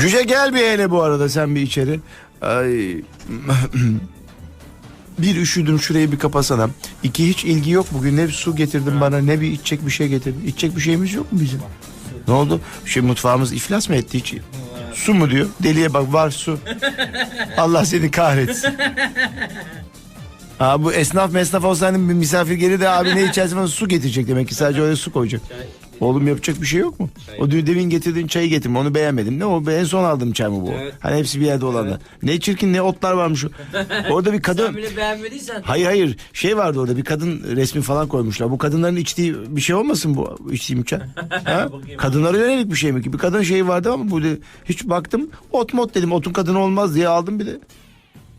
Cüce gel bir hele bu arada sen bir içeri. Ay. bir üşüdüm şurayı bir kapasana. İki hiç ilgi yok bugün. Ne bir su getirdin bana ne bir içecek bir şey getirdin. İçecek bir şeyimiz yok mu bizim? Ne oldu? Şey mutfağımız iflas mı etti hiç? Su mu diyor? Deliye bak var su. Allah seni kahretsin. Aa, bu esnaf mesnaf olsaydı bir misafir gelir de abi ne içersin falan su getirecek demek ki sadece öyle su koyacak. Oğlum yapacak bir şey yok mu? O dün demin getirdiğin çayı getirme onu beğenmedim. Ne o en son aldığım çay mı bu? Evet. Hani hepsi bir yerde olanlar. Ne çirkin ne otlar varmış. Orada bir kadın... Sen bile beğenmediysen. Hayır hayır şey vardı orada bir kadın resmi falan koymuşlar. Bu kadınların içtiği bir şey olmasın bu içtiğim çay? Ha? Kadınlara yönelik bir şey mi ki? Bir kadın şeyi vardı ama bu hiç baktım ot mot dedim otun kadını olmaz diye aldım bir de.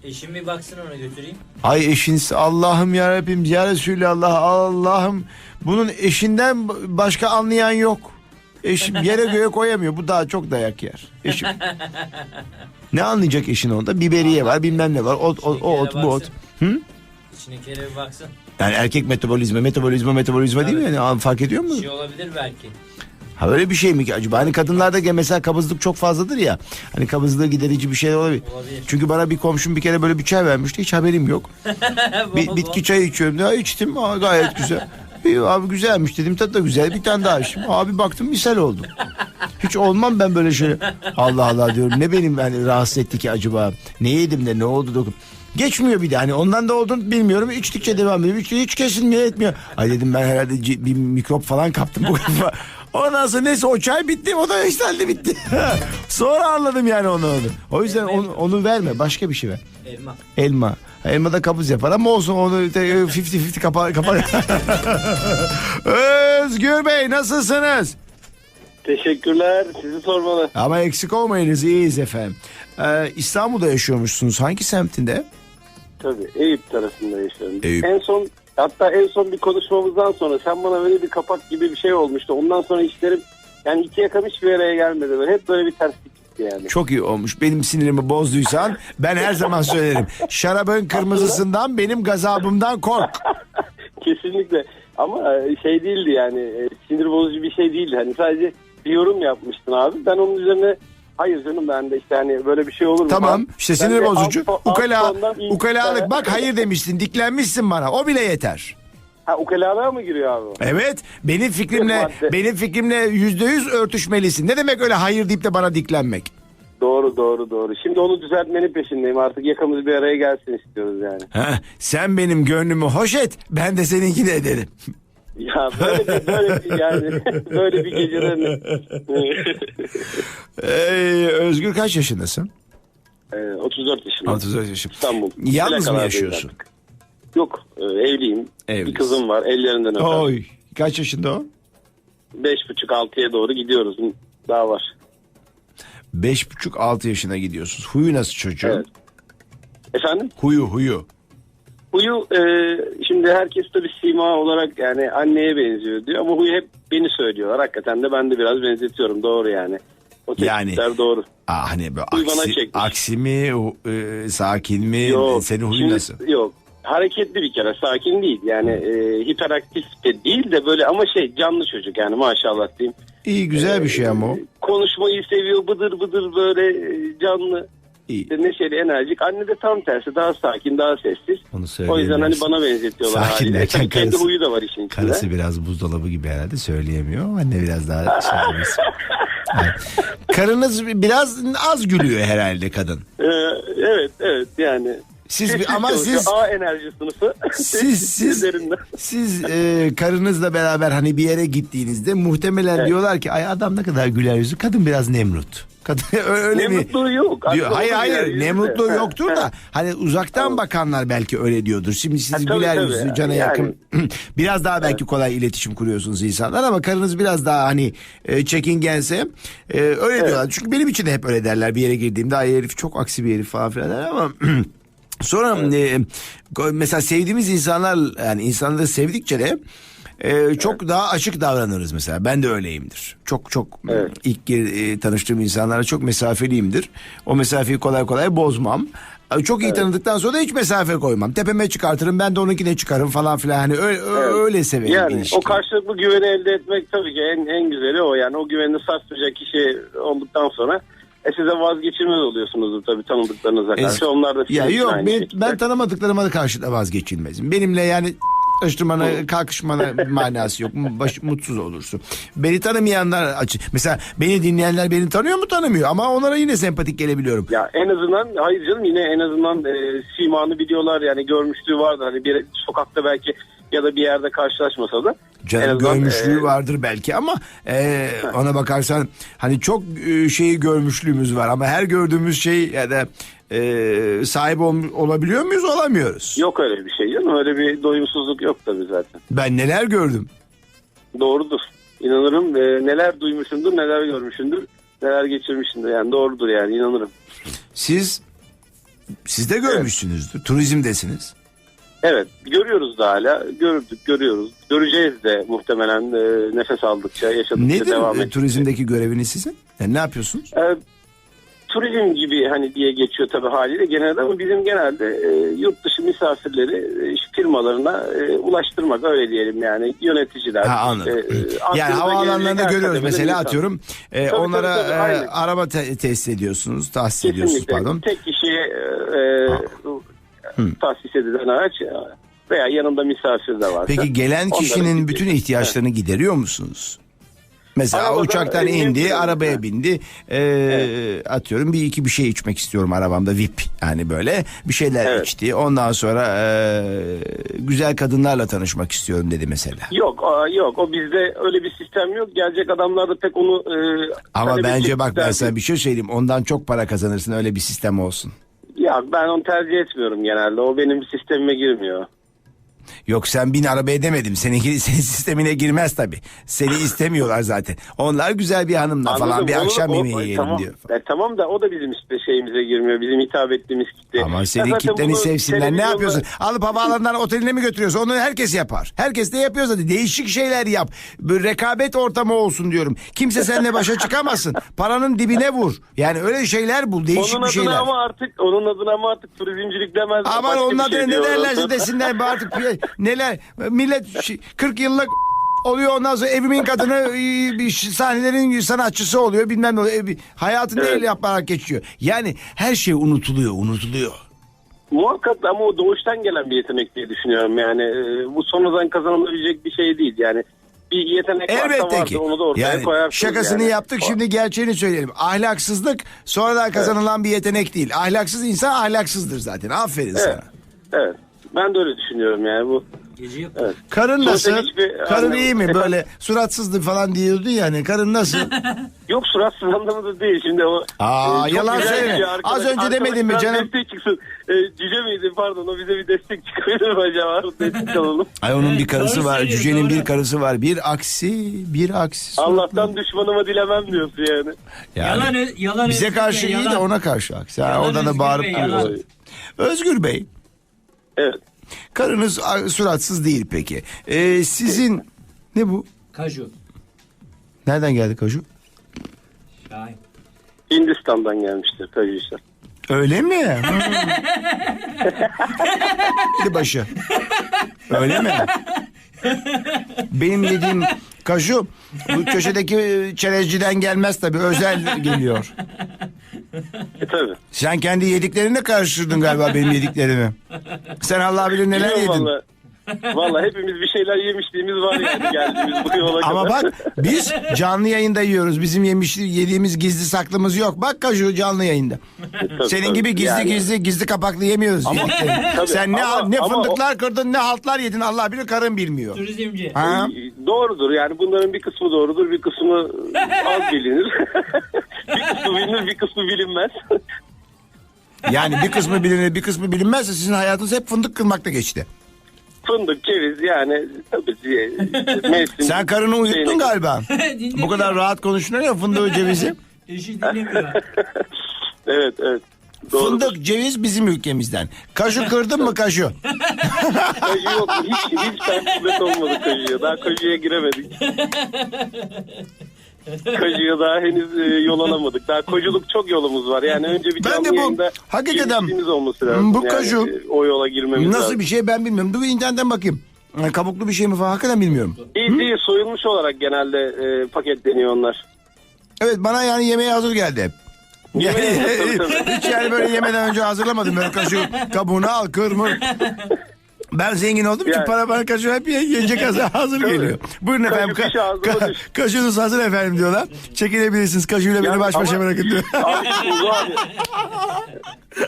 Eşim bir baksın ona götüreyim. Ay eşiniz Allah'ım ya Rabbim ya Resulallah Allah'ım bunun eşinden başka anlayan yok. Eşim yere göğe koyamıyor bu daha çok dayak yer. Eşim. ne anlayacak eşin onda? Biberiye var bilmem ne var o, o, o ot bu ot. Hı? İçindekilere bir baksın. Yani erkek metabolizma metabolizma metabolizma değil mi? Yani fark ediyor mu? Bir şey olabilir belki. Ha öyle bir şey mi ki acaba? Hani kadınlarda ge- mesela kabızlık çok fazladır ya. Hani kabızlığı giderici bir şey olabilir. Olabilir. Çünkü bana bir komşum bir kere böyle bir çay vermişti. Hiç haberim yok. bir, bitki çayı içiyorum. Ya içtim. Aa, gayet güzel. İyi, abi güzelmiş dedim. Tadı da güzel. Bir tane daha içtim. Abi baktım misal oldu. Hiç olmam ben böyle şey. Allah Allah diyorum. Ne benim hani rahatsız etti ki acaba? Ne yedim de ne oldu dokun. Geçmiyor bir de hani ondan da olduğunu bilmiyorum. İçtikçe devam ediyor. Hiç, hiç kesilmiyor etmiyor. Ay dedim ben herhalde bir mikrop falan kaptım bu kafa. Ondan sonra neyse o çay bitti. O da işlerle bitti. sonra anladım yani onu. onu. O yüzden onu, onu verme. Başka bir şey ver. Elma. Elma. Elma da kabız yapar ama olsun onu 50-50 kapa, kapa. Özgür Bey nasılsınız? Teşekkürler. Sizi sormalı. Ama eksik olmayınız iyiyiz efendim. Ee, İstanbul'da yaşıyormuşsunuz. Hangi semtinde? Tabii Eyüp tarafında yaşıyorum. Eyüp. En son hatta en son bir konuşmamızdan sonra sen bana böyle bir kapak gibi bir şey olmuştu. Ondan sonra işlerim yani iki yakam hiçbir araya gelmedi. Böyle hep böyle bir terslik gitti yani. Çok iyi olmuş. Benim sinirimi bozduysan ben her zaman söylerim. Şarabın kırmızısından benim gazabımdan kork. Kesinlikle. Ama e, şey değildi yani e, sinir bozucu bir şey değildi. Hani sadece bir yorum yapmıştın abi. Ben onun üzerine hayır canım ben de işte hani böyle bir şey olur mu? Tamam falan. işte Ben sinir de bozucu. alt- alt Ukala, ilk- ukalalık bak hayır demişsin diklenmişsin bana o bile yeter. Ha ukalalığa mı giriyor abi? Evet benim fikrimle Madde. benim fikrimle yüzde yüz örtüşmelisin. Ne demek öyle hayır deyip de bana diklenmek? Doğru doğru doğru. Şimdi onu düzeltmenin peşindeyim artık. Yakamız bir araya gelsin istiyoruz yani. Ha, sen benim gönlümü hoş et ben de seninkini ederim. Ya böyle bir, böyle bir yani böyle bir gecelerin Ee, Özgür kaç yaşındasın? Ee, 34 yaşındayım. 34 yaşım. İstanbul. Yalnız mı yaşıyorsun? artık. Yok e, evliyim. Evlisin. Bir kızım var ellerinden öper. Oy. Kaç yaşında o? Beş buçuk altıya doğru gidiyoruz. Daha var. Beş buçuk altı yaşına gidiyorsunuz. Huyu nasıl çocuğun? Evet. Efendim? Huyu huyu. Huyu e, şimdi herkes tabii sima olarak yani anneye benziyor diyor ama huyu hep beni söylüyorlar. Hakikaten de ben de biraz benzetiyorum. Doğru yani. O Yani- doğru. Aa, hani böyle aksi, aksi mi, e, sakin mi, Yok. senin huyun Şimdi- nasıl? Yok. Hareketli bir kere sakin değil yani e, hiperaktif de değil de böyle ama şey canlı çocuk yani maşallah diyeyim. İyi güzel bir şey ama o. Konuşmayı seviyor bıdır bıdır böyle e, canlı İyi. işte neşeli enerjik. Anne de tam tersi daha sakin daha sessiz. Onu O yüzden hani bana benzetiyorlar Sakin derken Tabii kendi karısı- huyu da var işin içinde. Karısı biraz buzdolabı gibi herhalde söyleyemiyor. Anne biraz daha şey. Karınız biraz az gülüyor herhalde kadın. Ee, evet evet yani. Siz bir- ama siz- A enerji sınıfı. Siz siz üzerinden. siz e, karınızla beraber hani bir yere gittiğinizde muhtemelen Evet. diyorlar ki ay adam ne kadar güler yüzlü. Kadın biraz Nemrut. Kadın öyle mi? mutluğu yok. Diyor. Aslında Hayır onun hayır yeryüzünde. Nemrutluğu Ha, yoktur ha. da hani uzaktan bakanlar belki öyle diyordur. Şimdi siz Ha, tabii, güler tabii. yüzlü cana Yani- yakın biraz daha belki kolay iletişim kuruyorsunuz insanlar ama karınız biraz daha hani e, çekingense e, öyle diyorlar. Çünkü benim için de hep öyle derler bir yere girdiğimde ay herif çok aksi bir herif falan filan der ama Sonra e, mesela sevdiğimiz insanlar yani insanları sevdikçe de e, çok daha açık davranırız mesela. Ben de öyleyimdir. Çok çok Evet. ilk e, tanıştığım insanlara çok mesafeliyimdir. O mesafeyi kolay kolay bozmam. E, Çok iyi tanıdıktan sonra da hiç mesafe koymam. Tepeme çıkartırım ben de onunkine çıkarım falan filan. Hani öyle, öyle severim Yani ilişkiyi. o karşılıklı güveni elde etmek tabii ki en, en güzeli o. Yani o güveni sarsmayacak kişi olduktan sonra E size vazgeçilmez oluyorsunuzdur tabii tanıdıklarınıza karşı. Es- Onlar da Ya yok ben, ben tanımadıklarıma da karşı da vazgeçilmezim. Benimle yani karıştırmana, kalkışmana manası yok. Baş, mutsuz olursun. Beni tanımayanlar açı. Mesela beni dinleyenler beni tanıyor mu tanımıyor ama onlara yine sempatik gelebiliyorum. Ya en azından hayır canım yine en azından e, simanı biliyorlar yani görmüşlüğü vardı. Hani bir sokakta belki ya da bir yerde karşılaşmasa da. Canım görmüşlüğü e, vardır belki ama e, ona bakarsan hani çok e, şeyi görmüşlüğümüz var ama her gördüğümüz şey ya da e, sahip ol- olabiliyor muyuz olamıyoruz. Yok öyle bir şey canım öyle bir doyumsuzluk yok tabii zaten. Ben neler gördüm. Doğrudur. İnanırım e, neler duymuşumdur neler görmüşümdür neler geçirmişimdir yani doğrudur yani inanırım. Siz siz de görmüşsünüzdür. Turizmdesiniz. Evet görüyoruz da hala gördük görüyoruz göreceğiz de muhtemelen e, nefes aldıkça yaşadıkça Nedir devam e, edecek. turizmdeki göreviniz sizin? Yani ne yapıyorsunuz? E, turizm gibi hani diye geçiyor tabii haliyle genelde ama bizim genelde e, yurt dışı misafirleri e, firmalarına e, ulaştırmak öyle diyelim yani yöneticiler. Ha anladım. e, yani havaalanlarında görüyoruz mesela insan. atıyorum e, Tabii, onlara tabii, tabii, e, araba te- tesis ediyorsunuz, tahsis ediyorsunuz Kesinlikle. pardon. Tek kişiye e, e, tahsis edilen araç e, veya yanında misafir de varsa. Peki gelen kişinin bütün ihtiyaçlarını gideriyor musunuz? Mesela Arabadan, uçaktan indi, yapıyoruz. arabaya Evet. bindi. e, Atıyorum bir iki bir şey içmek istiyorum arabamda VIP yani böyle bir şeyler Evet. içti. Ondan sonra e, güzel kadınlarla tanışmak istiyorum dedi mesela. Yok aa, yok o bizde öyle bir sistem yok. Gelecek adamlar da pek onu e, Ama talep bence bak ben sana bir şey söyleyeyim. Ondan çok para kazanırsın öyle bir sistem olsun. Ya ben onu tercih etmiyorum genelde. O benim sistemime girmiyor. Yok sen bin arabaya demedim. Seninki senin sistemine girmez tabii. Seni istemiyorlar zaten. Onlar güzel bir hanımla falan Anladım. bir Onu- akşam o- yemeği o- yiyelim tamam. diyor. E, tamam da o da bizim işte şeyimize girmiyor. Bizim hitap ettiğimiz kitle. Ama senin kitleni sevsinler. Ne yapıyorsun? Alıp havaalanından oteline mi götürüyorsun? Onu herkes yapar. Herkes de yapıyor zaten. Değişik şeyler yap. Bir rekabet ortamı olsun diyorum. Kimse seninle başa çıkamasın. Paranın dibine vur. Yani öyle şeyler bul. Değişik Onun bir şeyler. adına ama artık onun adına ama artık turizmcilik demez. Aman Başka bir onlar şey ne derlerse desinler artık neler millet şi- 40 yıllık oluyor ondan sonra evimin kadını e, bir sahnelerin sanatçısı oluyor bilmem ne oluyor. E, Hayatını Evet. el yaparak geçiyor. Yani her şey unutuluyor unutuluyor. Muhakkak ama o doğuştan gelen bir yetenek diye düşünüyorum. Yani e, bu sonradan kazanılabilecek bir şey değil. Yani bir yetenek Elbette varsa ki. onu da ortaya Yani şakasını yani. yaptık şimdi gerçeğini söyleyelim. Ahlaksızlık sonradan kazanılan bir yetenek değil. Ahlaksız insan ahlaksızdır zaten. Aferin Evet. sana. Evet. Ben de öyle düşünüyorum yani bu. Gece yok. Evet. Karın Sonuçta nasıl? hiçbir Karın anlamı- iyi mi? Böyle suratsızdı falan diyordu yani. Karın nasıl? Yok suratsız anlamında değil şimdi o. Aa, e, çok yalan güzel söyleme. bir şey. Az önce demedin mi biraz canım? Destek çıksın. E, cüce miydi pardon o bize bir destek çıkabilir mi acaba? Destek alalım. Ay onun bir karısı Doğru var. söylüyor, Cücenin doğru. bir karısı var. Bir aksi, bir aksi. suratlı. Allah'tan düşmanıma dilemem diyorsun yani. Yani Yalan, ö- yalan bize Özgür karşı Bey, iyi de yalan. ona karşı aksi. Ha, Yalan orada da Özgür bağırıp Bey, duruyor. Özgür Bey, Evet. karınız suratsız değil peki. Ee, sizin ne bu? Kaju. Nereden geldi kaju? Şahin. Hindistan'dan gelmiştir kaju işler. Öyle mi? Hmm. Bir başı. Öyle mi? Benim yediğim kaju bu köşedeki çerezciden gelmez tabii özel geliyor. E tabi. Sen kendi yediklerini karıştırdın galiba benim yediklerimi. Sen Allah bilir neler yedin. Valla. Valla hepimiz bir şeyler yemişliğimiz var yani geldiğimiz bu yola Ama kadar. bak biz canlı yayında yiyoruz. Bizim yemiş, yediğimiz gizli saklımız yok. Bak kaju canlı yayında. Tabii, Senin tabii. gibi gizli Yani- gizli gizli kapaklı yemiyoruz. yediklerini. Tabii, Sen ne ama- ne ama fındıklar kırdın ne haltlar yedin Allah bilir karın bilmiyor. Turizmci. Ha? Doğrudur yani bunların bir kısmı doğrudur bir kısmı az bilinir. bir kısmı bilinir bir kısmı bilinmez. Yani bir kısmı bilinir bir kısmı bilinmezse sizin hayatınız hep fındık kırmakta geçti. Fındık, ceviz yani tabii mevsim. Sen karını uyuttun şeyine- galiba. Bu kadar rahat konuşuyor ya fındığı cevizi. Eşi dinlemiyor. Evet evet. Doğrudur. Fındık ceviz bizim ülkemizden. Kaju kırdın mı kaju? Kaju yok hiç, hiç kısmet olmadı kajuya. Daha kajuya giremedik. Kajuya daha henüz e, yol alamadık. Daha koculuk çok yolumuz var. Yani önce bir Ben canlı de bu- yayında hakikaten olması lazım. bu yani, kaju- e, o yola girmemiz Nasıl lazım. bir şey ben bilmiyorum. Dur bir internetten bakayım. Yani kabuklu bir şey mi falan hakikaten bilmiyorum. Değil değil soyulmuş olarak genelde e, paketleniyor onlar. Evet bana yani yemeğe hazır geldi hep. Tabii. Hiç yani böyle yemeden önce hazırlamadım. Böyle kaşığı kabuğunu al kırmır. Ben zengin oldum Yani. para bana kaşığı hep yenecek hazır, geliyor. Buyurun Kaşık efendim. ka- düş. kaşığınız hazır efendim diyorlar. Çekilebilirsiniz kaşığıyla beni baş başa bırakın diyor. Abi, abi.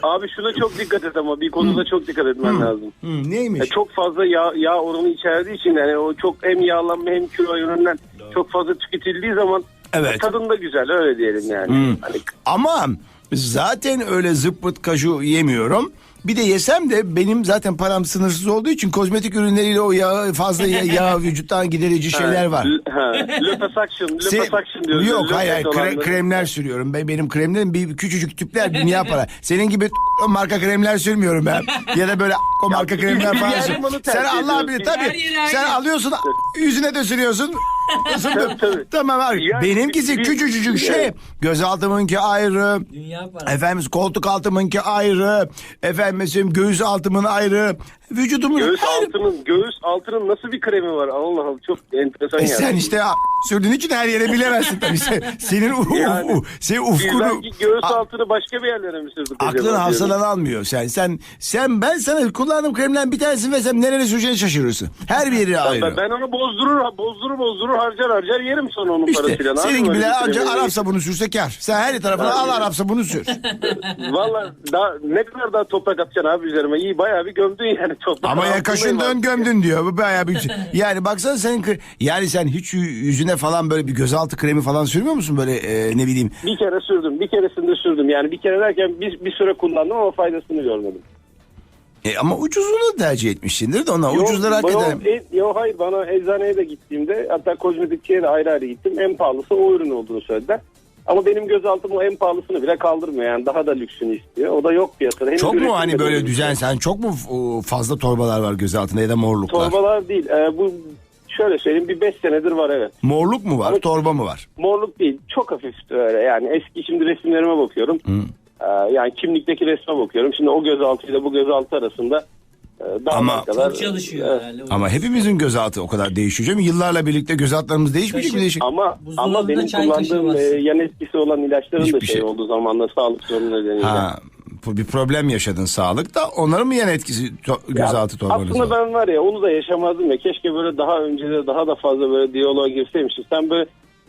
Abi şuna çok dikkat et ama bir konuda çok dikkat etmen lazım. Hı, neymiş? Ya çok fazla yağ, yağ oranı içerdiği için yani o çok hem yağlanma hem kilo yönünden çok fazla tüketildiği zaman Evet. tadın da güzel öyle diyelim yani. Hani Ama zaten öyle zıppıt kaju yemiyorum. Bir de yesem de benim zaten param sınırsız olduğu için kozmetik ürünleriyle o yağ fazla ya- yağ vücuttan giderici şeyler var. Liposuction, liposuction diyoruz. Yok hayır, kre- kremler sürüyorum. Ben benim kremlerim bir küçücük tüpler dünya para. Senin gibi marka kremler sürmüyorum ben. Ya da böyle o marka kremler falan. sür- Sen Allah bilir tabii. Sen alıyorsun yüzüne de sürüyorsun. Isındım. tabii. Tamam abi. Yani Benimkisi bir- küçücük şey. Gözaltımınki ayrı. Dünya parası. Efendim koltuk altımınki ayrı. Efendim göğüs altımın ayrı. Vücudumun Göğüs her- altının göğüs altının nasıl bir kremi var? Allah Allah çok enteresan E yani. sen işte a- sürdüğün için her yere bilemezsin tabii. Sen, senin u- Yani u- Biz ufkunu... göğüs A- altını başka bir yerlere mi acaba Aklın hafsalan almıyor sen. Sen sen ben sana kullandığım kremden bir tanesini versem nereye süreceğini şaşırırsın. Her bir yeri ayrı. Ben, ben onu bozdurur, bozdurur, bozdurur, harcar harcar yerim sonra onun işte parasıyla. Senin gibiler ancak? Arap sabunu sürse kar. Sen her tarafına al Arap sabunu sür. Valla daha ne kadar daha toprak atacaksın abi üzerime. İyi bayağı bir gömdün yani toprak. Ama ya Altındayım kaşın dön abi. gömdün diyor. Bu bayağı bir şey. Yani baksana senin yani sen hiç yü- yüzüne falan böyle bir gözaltı kremi falan sürmüyor musun böyle e, ne bileyim Bir kere sürdüm. Bir keresinde sürdüm. Yani bir kere derken bir, bir süre kullandım ama faydasını görmedim. E, ama ucuzunu tercih etmişsindir de ona Yok, hakikaten. bana- e, yok hayır bana eczaneye de gittiğimde hatta kozmetikçiye de ayrı ayrı gittim. En pahalısı o ürün olduğunu söylediler. Ama benim gözaltım o en pahalısını bile kaldırmıyor. Yani daha da lüksünü istiyor. O da yok piyasada. Henüz Çok mu hani böyle düzen sen çok mu o, fazla torbalar var göz altında ya da morluklar? Torbalar değil. Ee, bu şöyle söyleyeyim bir 5 senedir var evet. Morluk mu var Ama- torba mı var? Morluk değil. Çok hafif öyle. Yani eski şimdi resimlerime bakıyorum. Ee, yani kimlikteki resme bakıyorum. Şimdi o gözaltıyla bu gözaltı arasında e, Ama- ne kadar Çok çalışıyor Evet. herhalde. Ama hepimizin gözaltı o kadar değişiyor. mi? Yıllarla birlikte gözaltlarımız değişmeyecek mi değişik? Ama ama benim kullandığım e, yan etkisi olan ilaçların Hiçbir da şey, şey. olduğu zamanla sağlık sorunu nedeniyle. Ha, bu bir problem yaşadın sağlıkta. Onların mı yan etkisi to- gözaltı torbanız Aslında ben var ya onu da yaşamazdım ya. Keşke böyle daha önce de daha da fazla böyle diyaloğa girseymişim. Sen böyle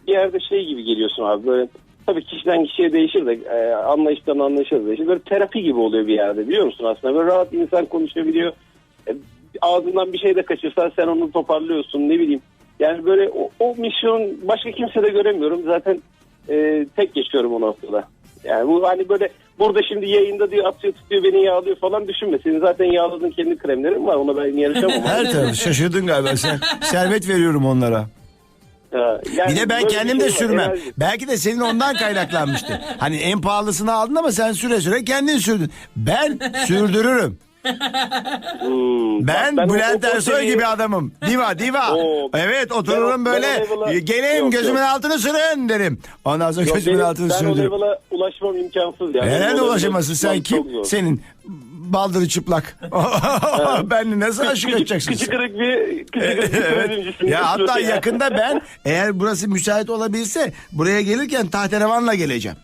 bir yerde şey gibi geliyorsun abi böyle tabii kişiden kişiye değişir de e, anlayıştan anlayışa değişir. Böyle terapi gibi oluyor bir yerde biliyor musun aslında? Böyle rahat insan konuşabiliyor. E, ağzından bir şey de kaçırsan sen onu toparlıyorsun ne bileyim. Yani böyle o, o misyon başka kimse de göremiyorum. Zaten e, tek geçiyorum o noktada. Yani bu hani böyle burada şimdi yayında diyor atıyor tutuyor beni yağlıyor falan düşünme. Senin zaten yağladığın kendi kremlerin var. Ona ben yarışamam. Her tarafı şaşırdın galiba sen. Servet veriyorum onlara. Ha, yani Bir de ben kendim de şey sürmem. enerji. Belki de senin ondan kaynaklanmıştı. Hani en pahalısını aldın ama sen süre süre kendin sürdün. Ben sürdürürüm. Hmm, Ben, o- Bülent o- o Ersoy seviye- gibi adamım. Diva diva. Oo, evet ben otururum o- böyle. ben o level'a- Geleyim Yok, gözümün yok. altını sürün derim. Ondan sonra Yok, gözümün benim- altını ben o sürdürürüm. level'a ulaşmam imkansız. Yani. Nerede O ulaşamazsın sen kim? Senin baldırı çıplak. ben nasıl aşık edeceksin küçük sen? kırık bir küçük kırık bir Evet. Ya hatta yakında ben eğer burası müsait olabilse buraya gelirken tahterevanla geleceğim.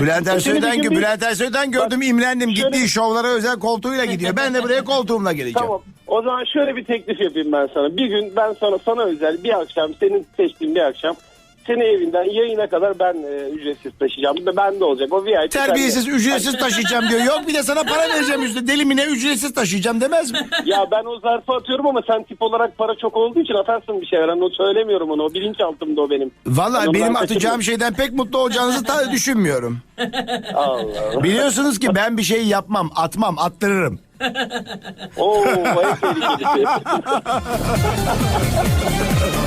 Bülent Ersoy'dan, bir- Bülent Ersoy'dan gördüm imlendim. şöyle- Gittiği şovlara özel koltuğuyla gidiyor. Ben de buraya koltuğumla geleceğim. Tamam. O zaman şöyle bir teklif yapayım ben sana. Bir gün ben sana sana özel bir akşam senin seçtiğin bir akşam seni evinden yayına kadar ben e, ücretsiz taşıyacağım. Bir de bende olacak. O VIP Terbiyesiz ücretsiz taşıyacağım diyor. Yok bir de sana para vereceğim üstüne. Deli mi ne ücretsiz taşıyacağım demez mi? Ya ben o zarfı atıyorum ama sen tip olarak para çok olduğu için atarsın bir şeyler. Hani o söylemiyorum onu. O bilinçaltımda o benim. Vallahi Ben benim ondan atacağım şeyden pek mutlu olacağınızı ta düşünmüyorum. Allah Allah. Biliyorsunuz ki ben bir şey yapmam, atmam, attırırım. Oo.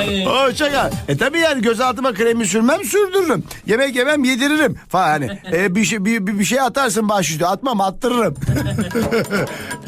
Hani Hoşça kal. E tabii yani gözaltıma kremi sürmem sürdürürüm. Yemek yemem yediririm falan. Hani, e, bir, şey, bir, bir, şey atarsın baş üstü atmam attırırım. ya